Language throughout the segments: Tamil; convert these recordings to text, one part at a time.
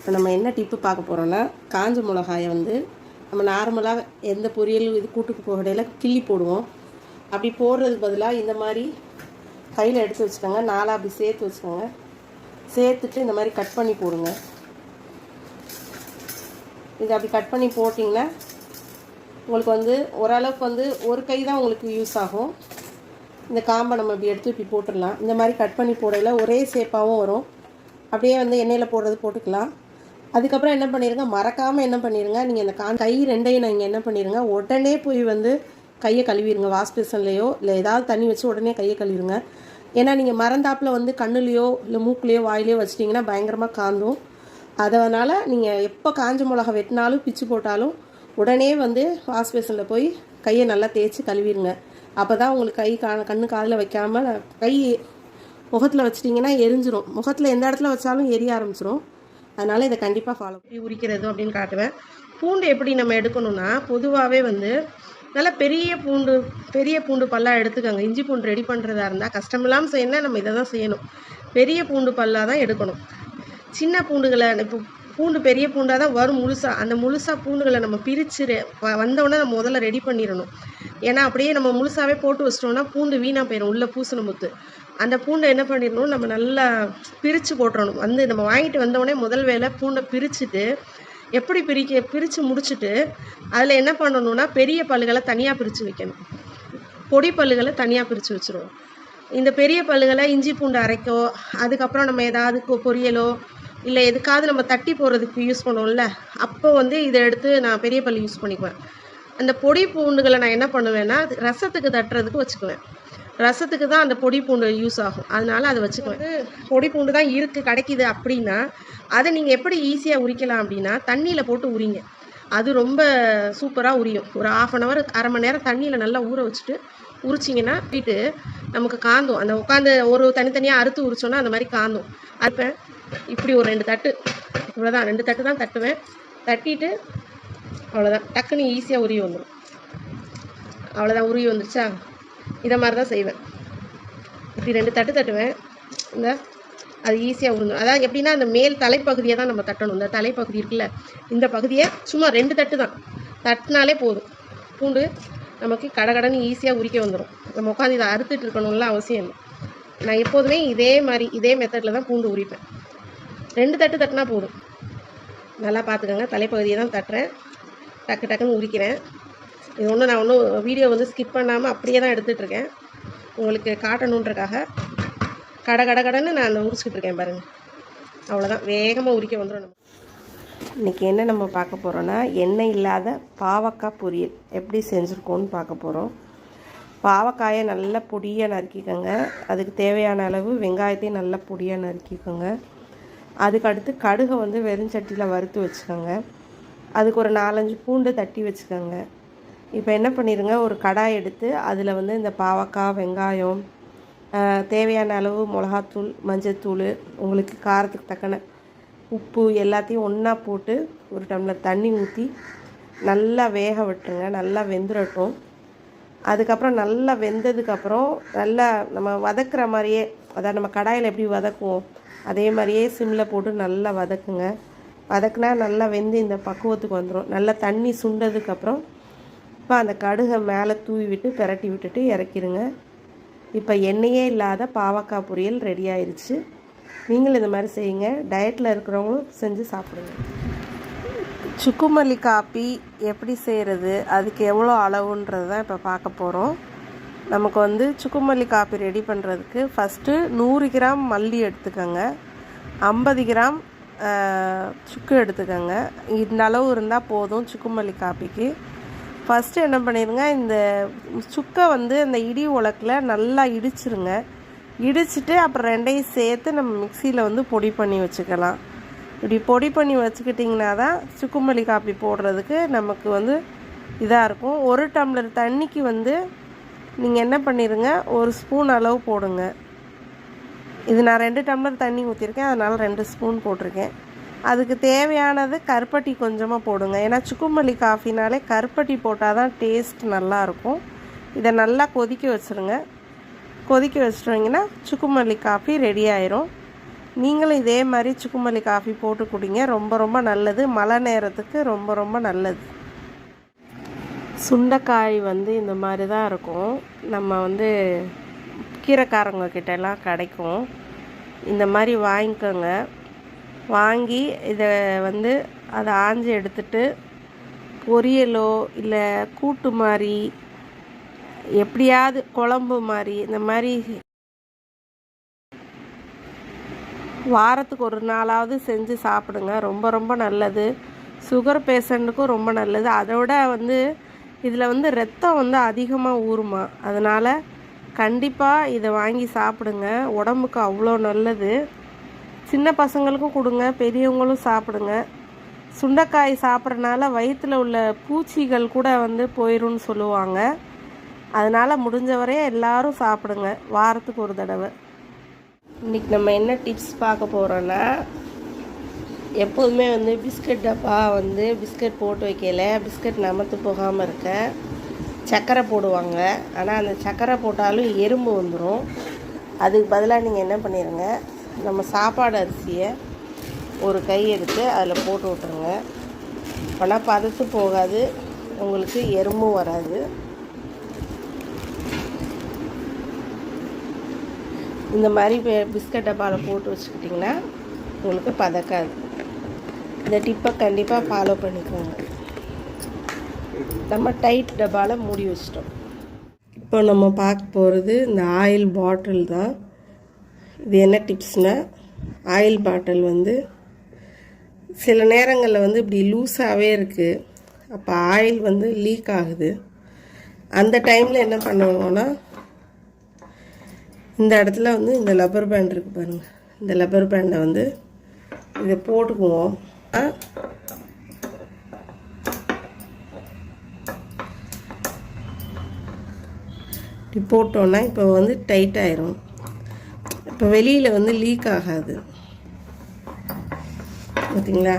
இப்போ நம்ம என்ன டிப்பு பார்க்க போகிறோன்னா காஞ்ச மிளகாயை வந்து நம்ம நார்மலாக எந்த பொரியல் இது கூட்டுக்கு போகடையில் கிள்ளி போடுவோம். அப்படி போடுறதுக்கு பதிலாக இந்த மாதிரி கையில் எடுத்து வச்சுக்கோங்க. நாலாக அப்படி சேர்த்து வச்சுக்கோங்க. சேர்த்துட்டு இந்த மாதிரி கட் பண்ணி போடுங்க. இது அப்படி கட் பண்ணி போட்டிங்கன்னா உங்களுக்கு வந்து ஓரளவுக்கு வந்து ஒரு கை தான் உங்களுக்கு யூஸ் ஆகும். இந்த காம்பை நம்ம இப்படி எடுத்து இப்படி போட்டுடலாம். இந்த மாதிரி கட் பண்ணி போடையில் ஒரே ஷேப்பாகவும் வரும். அப்படியே வந்து எண்ணெயில் போடுறது போட்டுக்கலாம். அதுக்கப்புறம் என்ன பண்ணிடுங்க மறக்காமல் என்ன பண்ணிடுங்க நீங்கள் இந்த கா கை ரெண்டையும் நீங்கள் என்ன பண்ணிடுங்க உடனே போய் வந்து கையை கழுவிடுங்க வாஷ் பேசன்லேயோ இல்லை ஏதாவது தண்ணி வச்சு உடனே கையை கழுவிடுங்க ஏன்னா நீங்கள் மறந்தாப்பில் வந்து கண்ணுலேயோ இல்லை மூக்குலேயோ வாயிலையோ வச்சிட்டிங்கன்னா பயங்கரமாக காந்தும். அதனால் நீங்கள் எப்போ காஞ்ச மிளகா வெட்டினாலும் பிச்சு போட்டாலும் உடனே வந்து வாஷ் பேசனில் போய் கையை நல்லா தேய்ச்சி கழுவிடுங்க அப்போ தான் உங்களுக்கு கை கா கண்ணு காதில் வைக்காமல் கை முகத்தில் வச்சிட்டிங்கன்னா எரிஞ்சிரும். முகத்தில் எந்த இடத்துல வச்சாலும் எரிய ஆரம்பிச்சிரும். அதனால் இதை கண்டிப்பாக ஃபாலோ பண்ணி. உரிக்கிறது அப்படின்னு காட்டுவேன். பூண்டு எப்படி நம்ம எடுக்கணும்னா பொதுவாகவே வந்து நல்லா பெரிய பூண்டு பெரிய பூண்டு பல்லாக எடுத்துக்கோங்க. இஞ்சி பூண்டு ரெடி பண்ணுறதா இருந்தால் கஷ்டம் இல்லாமல் செய்யணும்னா நம்ம இதை தான் செய்யணும். பெரிய பூண்டு பல்லாக தான் எடுக்கணும். சின்ன பூண்டுகளை இப்போ பூண்டு பெரிய பூண்டாக தான் வரும் முழுசாக அந்த முழுசாக பூண்டுகளை நம்ம பிரித்து வந்தோடனே நம்ம முதல்ல ரெடி பண்ணிடணும். ஏன்னா அப்படியே நம்ம முழுசாகவே போட்டு வச்சிட்டோம்னா பூண்டு வீணாக போயிடும் உள்ளே பூசணும் முத்து. அந்த பூண்டை என்ன பண்ணிடணும்? நம்ம நல்லா பிரித்து போட்டுறணும். வந்து நம்ம வாங்கிட்டு வந்தோடனே முதல் வேலை பூண்டை பிரிச்சுட்டு எப்படி பிரிக்க பிரித்து முடிச்சுட்டு அதில் என்ன பண்ணணும்னா பெரிய பல்லுகளை தனியாக பிரித்து வைக்கணும். பொடி பல்லுகளை தனியாக பிரித்து வச்சுருவோம். இந்த பெரிய பல்லுகளை இஞ்சி பூண்டு அரைக்கோ அதுக்கப்புறம் நம்ம ஏதாவது பொரியலோ இல்லை எதுக்காவது நம்ம தட்டி போடுறதுக்கு யூஸ் பண்ணுவோம்ல அப்போ வந்து இதை எடுத்து நான் பெரிய பல்லு யூஸ் பண்ணிக்குவேன். அந்த பொடி பூண்டுகளை நான் என்ன பண்ணுவேன்னா அது ரசத்துக்கு தட்டுறதுக்கு வச்சுக்குவேன். ரசத்துக்கு தான் அந்த பொடி பூண்டு யூஸ் ஆகும். அதனால அதை வச்சுக்குவேன். பொடி பூண்டு தான் இருக்குது கிடைக்குது அப்படின்னா அதை நீங்கள் எப்படி ஈஸியாக உரிக்கலாம் அப்படின்னா தண்ணியில் போட்டு உரிங்க. அது ரொம்ப சூப்பராக உரியும். ஒரு ஆஃப் அன் ஹவர் அரை மணி நேரம் தண்ணியில் நல்லா ஊற வச்சுட்டு உரிச்சிங்கன்னா வீட்டு நமக்கு காந்தும். அந்த உட்காந்து ஒரு தனித்தனியாக அறுத்து உரிச்சோன்னா அந்த மாதிரி காந்தும். அறுப்பேன். இப்படி ஒரு ரெண்டு தட்டு. இவ்வளோதான் ரெண்டு தட்டு தான் தட்டுவேன். தட்டிட்டு அவ்வளோதான் டக்குன்னு ஈஸியாக உருவி வந்துடும் அவ்வளோதான் உருவி வந்துருச்சா? இதை மாதிரி தான் செய்வேன். இப்படி ரெண்டு தட்டு தட்டுவேன். இந்த அது ஈஸியாக உருந்துடும் அதான் எப்படின்னா அந்த மேல் தலைப்பகுதியை தான் நம்ம தட்டணும். இந்த தலைப்பகுதி இருக்குல்ல இந்த பகுதியை சும்மா ரெண்டு தட்டு தான். தட்டினாலே போதும். பூண்டு நமக்கு கடகடன்னு ஈஸியாக உரிக்க வந்துடும் நம்ம உட்காந்து இதை அறுத்துட்டு இருக்கணும்ல அவசியம் இல்லை. நான் எப்போதுமே இதே மாதிரி இதே மெத்தடில் தான் பூண்டு உரிப்பேன். ரெண்டு தட்டு தட்டினா போதும். நல்லா பார்த்துக்கோங்க. தலைப்பகுதியை தான் தட்டுறேன். டக்கு டக்குன்னு உரிக்கிறேன். இது ஒன்றும் நான் ஒன்றும் வீடியோ வந்து ஸ்கிப் பண்ணாமல் அப்படியே தான் எடுத்துகிட்டு இருக்கேன். உங்களுக்கு காட்டணுன்றக்காக கட கட கடன்னு நான் உரிச்சிக்கிட்டு இருக்கேன் பாருங்கள் அவ்வளோதான் வேகமாக உரிக்க வந்துடும் நம்ம. இன்றைக்கி என்ன நம்ம பார்க்க போகிறோன்னா எண்ணெய் இல்லாத பாவக்காய் பொரியல். எப்படி செஞ்சுருக்கோன்னு பார்க்க போகிறோம் பாவக்காயை நல்லா பொடியாக நறுக்கிக்கோங்க. அதுக்கு தேவையான அளவு வெங்காயத்தையும் நல்லா பொடியாக நறுக்கிக்கோங்க. அதுக்கடுத்து கடுகை வந்து வெறும் சட்டியில் வறுத்து வச்சுக்கோங்க. அதுக்கு ஒரு நாலஞ்சு பூண்டு தட்டி வச்சுக்கோங்க. இப்போ என்ன பண்ணிடுங்க ஒரு கடாய் எடுத்து அதில் வந்து இந்த பாவக்காய் வெங்காயம் தேவையான அளவு மிளகாத்தூள் மஞ்சத்தூள் உங்களுக்கு காரத்துக்கு தக்கன உப்பு எல்லாத்தையும் ஒன்றா போட்டு ஒரு டம்ளர் தண்ணி ஊற்றி நல்லா வேக விட்டுருங்க. நல்லா வெந்துடட்டும் அதுக்கப்புறம் நல்லா வெந்ததுக்கப்புறம் நல்லா நம்ம வதக்குற மாதிரியே அதாவது நம்ம கடாயில் எப்படி வதக்குவோம் அதே மாதிரியே சிம்மில் போட்டு நல்லா வதக்குங்க. வதக்குனா நல்லா வெந்து இந்த பக்குவத்துக்கு வந்துடும் நல்லா தண்ணி சுண்டதுக்கப்புறம் இப்போ அந்த கடுகை மேலே தூவி விட்டு பிரட்டி விட்டுட்டு இறக்கிருங்க. இப்போ எண்ணெயே இல்லாத பாவக்காய் பொரியல் ரெடி ஆயிடுச்சு நீங்களும் இந்த மாதிரி செய்யுங்க. டயட்டில் இருக்கிறவங்களும் செஞ்சு சாப்பிடுங்க. சுக்குமல்லி காப்பி எப்படி செய்கிறது அதுக்கு எவ்வளோ அளவுன்றது தான் இப்போ பார்க்க போகிறோம் நமக்கு வந்து சுக்குமல்லி காப்பி ரெடி பண்ணுறதுக்கு ஃபஸ்ட்டு நூறு கிராம் மல்லி எடுத்துக்கோங்க. ஐம்பது கிராம் சுக்கு எடுத்துக்கோங்க. இந்த அளவு இருந்தால் போதும் சுக்குமல்லி காப்பிக்கு ஃபஸ்ட்டு என்ன பண்ணிடுங்க இந்த சுக்கை வந்து அந்த இடி உலக்கில் நல்லா இடிச்சிருங்க. இடிச்சிட்டு அப்புறம் ரெண்டையும் சேர்த்து நம்ம மிக்சியில் வந்து பொடி பண்ணி வச்சுக்கலாம். இப்படி பொடி பண்ணி வச்சுக்கிட்டிங்கன்னா தான் சுக்குமல்லி காப்பி போடுறதுக்கு நமக்கு வந்து இதாக இருக்கும். ஒரு டம்ளர் தண்ணிக்கு வந்து நீங்கள் என்ன பண்ணிடுங்க ஒரு ஸ்பூன் அளவு போடுங்க. இது நான் ரெண்டு டம்ளர் தண்ணி ஊற்றிருக்கேன் அதனால் ரெண்டு ஸ்பூன் போட்டிருக்கேன். அதுக்கு தேவையானது கருப்பட்டி கொஞ்சமாக போடுங்க. ஏன்னா சுக்குமல்லி காஃபினாலே கருப்பட்டி போட்டால் தான் டேஸ்ட் நல்லாயிருக்கும். இதை நல்லா கொதிக்க வச்சுருங்க. கொதிக்க வச்சிட்டிங்கன்னா சுக்குமல்லி காஃபி ரெடி ஆயிரும். நீங்களும் இதே மாதிரி சுக்குமல்லி காஃபி போட்டு குடிங்க. ரொம்ப ரொம்ப நல்லது. மழை நேரத்துக்கு ரொம்ப ரொம்ப நல்லது. சுண்டைக்காய் வந்து இந்த மாதிரி தான் இருக்கும். நம்ம வந்து கீரைக்காரங்க கிட்டலாம் எல்லாம் கிடைக்கும். இந்த மாதிரி வாங்கிக்கோங்க. வாங்கி இதை வந்து அதை ஆஞ்சி எடுத்துட்டு பொரியலோ இல்லை கூட்டு மாதிரி எப்படியாவது குழம்பு மாதிரி இந்த மாதிரி வாரத்துக்கு ஒரு நாளாவது செஞ்சு சாப்பிடுங்க. ரொம்ப ரொம்ப நல்லது. சுகர் பேஷண்ட்டுக்கும் ரொம்ப நல்லது. அதோட வந்து இதில் வந்து ரத்தம் வந்து அதிகமாக ஊறுமா. அதனால் கண்டிப்பாக இதை வாங்கி சாப்பிடுங்க. உடம்புக்கு அவ்வளோ நல்லது. சின்ன பசங்களுக்கும் கொடுங்க பெரியவங்களும் சாப்பிடுங்க. சுண்டைக்காய் சாப்பிட்றனால வயிற்றில் உள்ள பூச்சிகள் கூட வந்து போயிடும்னு சொல்லுவாங்க. அதனால் முடிஞ்ச வரையும் எல்லாரும் சாப்பிடுங்க. வாரத்துக்கு ஒரு தடவை. இன்றைக்கி நம்ம என்ன டிப்ஸ் பார்க்க போகிறோன்னா எப்போதுமே வந்து பிஸ்கட் டப்பா வந்து பிஸ்கட் போட்டு வைக்கல. பிஸ்கட் நமத்து போகாமல் இருக்க. சக்கரை போடுவாங்க. ஆனால் அந்த சக்கரை போட்டாலும் எறும்பு வந்துடும் அதுக்கு பதிலாக நீங்கள் என்ன பண்ணிடுங்க நம்ம சாப்பாடு அரிசியை ஒரு கை எடுத்து அதில் போட்டு விட்ருங்க ஆனால் பதத்து போகாது உங்களுக்கு எறும்பும் வராது. இந்த மாதிரி பிஸ்கட் டப்பாவில் போட்டு வச்சுக்கிட்டிங்கன்னா உங்களுக்கு பதக்காது. இந்த டிப்பை கண்டிப்பாக ஃபாலோ பண்ணிக்கோங்க. நம்ம டைட் டப்பாவில் மூடி வச்சிட்டோம். இப்போ நம்ம பார்க்க போகிறது இந்த ஆயில் பாட்டில் தான். இது என்ன டிப்ஸ்னால் ஆயில் பாட்டில் வந்து சில நேரங்களில் வந்து இப்படி லூஸாகவே இருக்குது அப்போ ஆயில் வந்து லீக் ஆகுது. அந்த டைமில் என்ன பண்ணுவோன்னா இந்த இடத்துல வந்து இந்த லப்பர் பேண்ட் இருக்குது பாருங்கள் இந்த லப்பர் பேண்டை வந்து இதை போட்டுக்குவோம். இப்படி போட்டோன்னா இப்போ வந்து டைட் ஆயிரும். இப்போ வெளியில் வந்து லீக் ஆகாது. பார்த்தீங்களா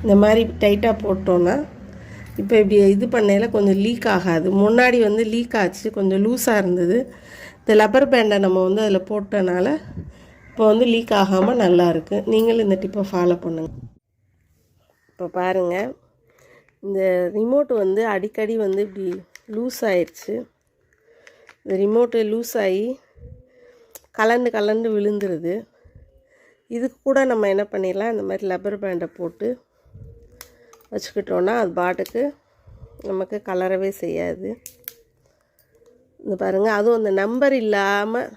இந்த மாதிரி டைட்டாக போட்டோன்னா இப்போ இப்படி இது பண்ணையில் கொஞ்சம் லீக் ஆகாது. முன்னாடி வந்து லீக் ஆச்சு கொஞ்சம் லூஸாக இருந்தது. இந்த லப்பர் பேண்டை நம்ம வந்து அதில் போட்டனால இப்போ வந்து லீக் ஆகாமல் நல்லாயிருக்கு நீங்களும் இந்த டிப்பை ஃபாலோ பண்ணுங்க. இப்போ பாருங்கள் இந்த ரிமோட் வந்து அடிக்கடி வந்து இப்படி லூஸ் ஆயிடுச்சு இந்த ரிமோட்டு லூஸ் ஆகி கலந்து கலந்து விழுந்துருது. இதுக்கு கூட நம்ம என்ன பண்ணிடலாம் இந்த மாதிரி லப்பர் பேண்டை போட்டு வச்சுக்கிட்டோன்னா அது பாட்டுக்கு நமக்கு கலரவே செய்யாது. இந்த பாருங்கள் அதுவும் அந்த நம்பர் இல்லாமல்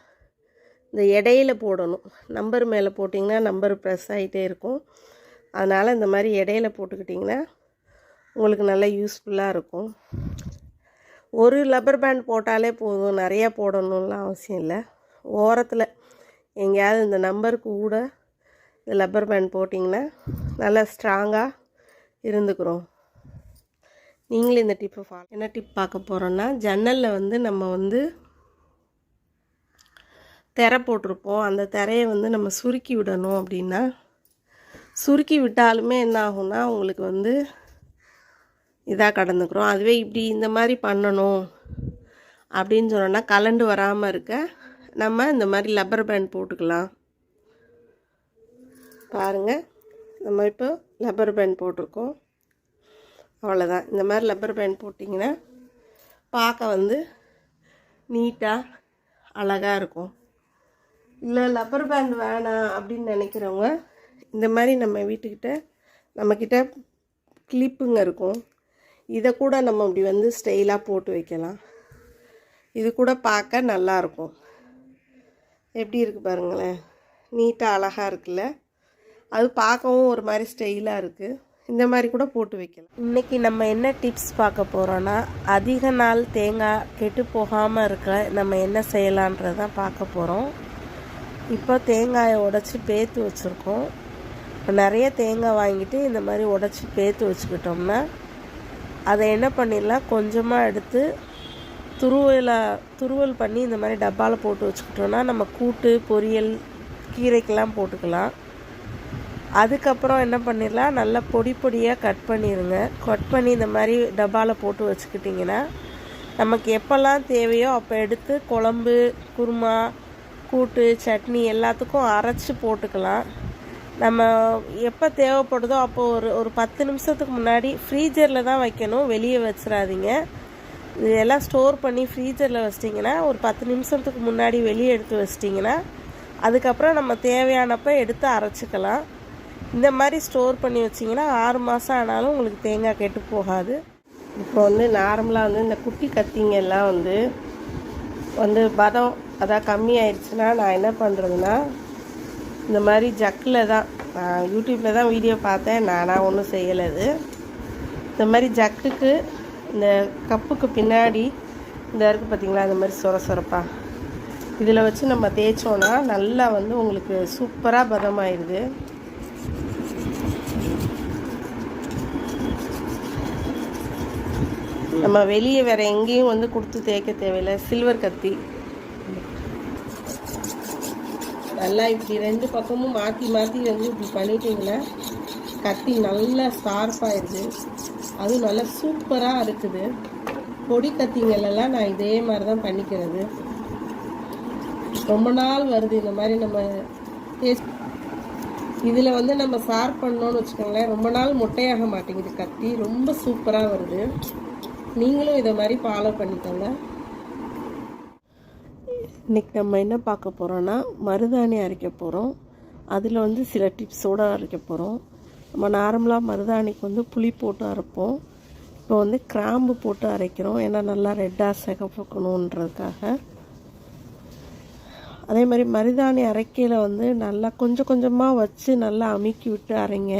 இந்த இடையில போடணும். நம்பர் மேலே போட்டிங்கன்னா நம்பர் ப்ரெஸ் ஆகிட்டே இருக்கும். அதனால் இந்த மாதிரி இடையில போட்டுக்கிட்டிங்கன்னா உங்களுக்கு நல்லா யூஸ்ஃபுல்லாக இருக்கும். ஒரு லப்பர் பேண்ட் போட்டாலே போதும் நிறையா போடணும்லாம் அவசியம் இல்லை. ஓரத்தில். எங்கேயாவது இந்த நம்பருக்கு கூட இந்த லப்பர் பேண்ட் போட்டிங்கன்னா நல்லா ஸ்ட்ராங்காக இருந்துக்கிறோம். நீங்களும் இந்த டிப்பை ஃபாலோ என்ன டிப் பார்க்க போகிறோன்னா ஜன்னலில் வந்து நம்ம வந்து திரை போட்டிருப்போம். அந்த திரையை வந்து நம்ம சுருக்கி விடணும் அப்படின்னா சுருக்கி விட்டாலுமே என்ன ஆகும்னா உங்களுக்கு வந்து இதாக கடந்துக்கிறோம். அதுவே இப்படி இந்த மாதிரி பண்ணணும் அப்படின்னு சொன்னோன்னா கலண்டு வராமல் இருக்க நம்ம இந்த மாதிரி லப்பர் பேண்ட் போட்டுக்கலாம். பாருங்கள் நம்ம இப்போ லப்பர் பேண்ட் போட்டிருக்கோம். அவ்வளோதான் இந்த மாதிரி லப்பர் பேண்ட் போட்டிங்கன்னா பார்க்க வந்து நீட்டாக அழகாக இருக்கும். இல்லை லப்பர் பேண்ட் வேணாம் அப்படின்னு நினைக்கிறவங்க இந்த மாதிரி நம்ம வீட்டுக்கிட்ட நம்மக்கிட்ட கிளிப்புங்க இருக்கும். இதை கூட நம்ம இப்படி வந்து ஸ்டைலாக போட்டு வைக்கலாம். இது கூட பார்க்க நல்லாயிருக்கும் எப்படி இருக்குது பாருங்களேன். நீட்டாக அழகாக இருக்குல்ல. அது பார்க்கவும் ஒரு மாதிரி ஸ்டைலாக இருக்குது இந்த மாதிரி கூட போட்டு வைக்கலாம். இன்றைக்கி நம்ம என்ன டிப்ஸ் பார்க்க போகிறோன்னா அதிக நாள் தேங்காய் கெட்டு போகாமல் இருக்க நம்ம என்ன செய்யலான்றதான் பார்க்க போகிறோம் இப்போ தேங்காயை உடச்சி பேத்து வச்சுருக்கோம். நிறைய தேங்காய் வாங்கிட்டு இந்த மாதிரி உடச்சி பேத்து வச்சுக்கிட்டோம்னா அதை என்ன பண்ணிடலாம்? கொஞ்சமாக எடுத்து துருவலை துருவல் பண்ணி இந்த மாதிரி டப்பாவில் போட்டு வச்சுக்கிட்டோன்னா நம்ம கூட்டு பொரியல் கீரைக்கெல்லாம் போட்டுக்கலாம். அதுக்கப்புறம் என்ன பண்ணிடலாம்? நல்லா பொடி பொடியாக கட் பண்ணிடுங்க கட் பண்ணி இந்த மாதிரி டப்பாவில் போட்டு வச்சுக்கிட்டிங்கன்னா நமக்கு எப்போல்லாம் தேவையோ அப்போ எடுத்து குழம்பு குருமா கூட்டு சட்னி எல்லாத்துக்கும் அரைச்சி போட்டுக்கலாம். நம்ம எப்போ தேவைப்படுதோ அப்போ ஒரு ஒரு பத்து நிமிஷத்துக்கு முன்னாடி ஃப்ரீஜரில் தான் வைக்கணும். வெளியே வச்சிடாதீங்க. இதெல்லாம் ஸ்டோர் பண்ணி ஃப்ரீஜரில் வச்சிட்டிங்கன்னா ஒரு பத்து நிமிஷத்துக்கு முன்னாடி வெளியே எடுத்து வச்சிட்டிங்கன்னா அதுக்கப்புறம் நம்ம தேவையானப்ப எடுத்து அரைச்சிக்கலாம். இந்த மாதிரி ஸ்டோர் பண்ணி வச்சிங்கன்னா ஆறு மாதம் ஆனாலும் உங்களுக்கு தேங்காய் கெட்டு போகாது. இப்போ வந்து நார்மலாக வந்து இந்த குட்டி கத்திங்க எல்லாம் வந்து வந்து பதம் அதான் கம்மி ஆயிடுச்சுன்னா நான் என்ன பண்ணுறதுன்னா இந்த மாதிரி ஜக்கில் தான் நான் யூடியூப்பில் தான் வீடியோ பார்த்தேன் நானாக ஒன்றும் செய்யலை இது. இந்த மாதிரி ஜக்குக்கு இந்த கப்புக்கு பின்னாடி இந்த இருக்குது பார்த்தீங்களா இந்த மாதிரி சொர சொரப்பா. இதில் வச்சு நம்ம தேய்ச்சோன்னா நல்லா வந்து உங்களுக்கு சூப்பராக பதமாயிடுது நம்ம வெளியே வேற எங்கேயும் வந்து கொடுத்து தேய்க்க தேவையில்லை சில்வர் கத்தி. நல்லா இப்படி ரெண்டு பக்கமும் மாற்றி மாற்றி வந்து இப்படி பண்ணிட்டீங்கன்னா கத்தி நல்லா ஷார்ப்பாயிருது அதுவும் நல்லா சூப்பராக இருக்குது. பொடி கத்திங்களெல்லாம் நான் இதே மாதிரி தான் பண்ணிக்கிறது. ரொம்ப நாள் வருது இந்த மாதிரி நம்ம டேஸ்ட் இதில் வந்து நம்ம சார் பண்ணோன்னு வச்சுக்கோங்களேன் ரொம்ப நாள் முட்டையாக மாட்டேங்குது. கத்தி ரொம்ப சூப்பராக வருது. நீங்களும் இதை மாதிரி ஃபாலோ பண்ணிக்கோங்க. இன்றைக்கி நம்ம என்ன பார்க்க போகிறோன்னா மருதாணி அரைக்க போகிறோம் அதில் வந்து சில டிப்ஸோடு அரைக்க போகிறோம் நம்ம நார்மலாக மருதாணிக்கு வந்து புளி போட்டு அரைப்போம். இப்போ வந்து கிராம்பு போட்டு அரைக்கிறோம். ஏன்னா நல்லா ரெட்டாக சிகப்புக்கணுன்றதுக்காக அதே மாதிரி மருதாணி அரைக்கையில் வந்து நல்லா கொஞ்சம் கொஞ்சமாக வச்சு நல்லா அமுக்கி விட்டு அரைங்க.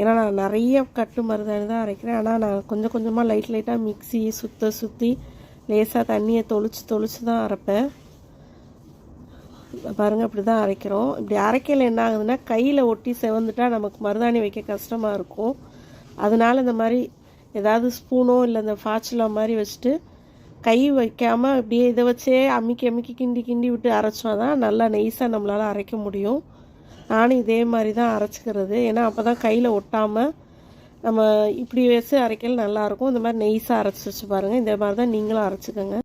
ஏன்னா நான் நிறைய கட்டு மருதாணி தான் அரைக்கிறேன். ஆனால் நான் கொஞ்சம் கொஞ்சமாக லைட் லைட்டாக மிக்ஸி சுத்த சுற்றி லேசாக தண்ணியை தொளிச்சு தொளிச்சு தான் அரைப்பேன். பாருங்கள் இப்படி தான் அரைக்கிறோம். இப்படி அரைக்கையில் என்ன ஆகுதுன்னா கையில் ஒட்டி செவந்துட்டால் நமக்கு மருதாணி வைக்க கஷ்டமாக இருக்கும். அதனால இந்த மாதிரி ஏதாவது ஸ்பூனோ இல்லை இந்த ஃபாச்சுலா மாதிரி வச்சுட்டு கை வைக்காமல் இப்படியே இதை வச்சே அமுக்கி அமுக்கி கிண்டி கிண்டி விட்டு அரைச்சா தான் நல்லா நெய்ஸாக நம்மளால் அரைக்க முடியும். நானும் இதே மாதிரி தான் அரைச்சிக்கிறது. ஏன்னா அப்போ தான் கையில் ஒட்டாமல் நம்ம இப்படி வச்சு அரைக்கல நல்லாயிருக்கும் இந்த மாதிரி நெய்ஸாக அரைச்சி வச்சு பாருங்கள் இந்த மாதிரி தான் நீங்களும் அரைச்சிக்கோங்க.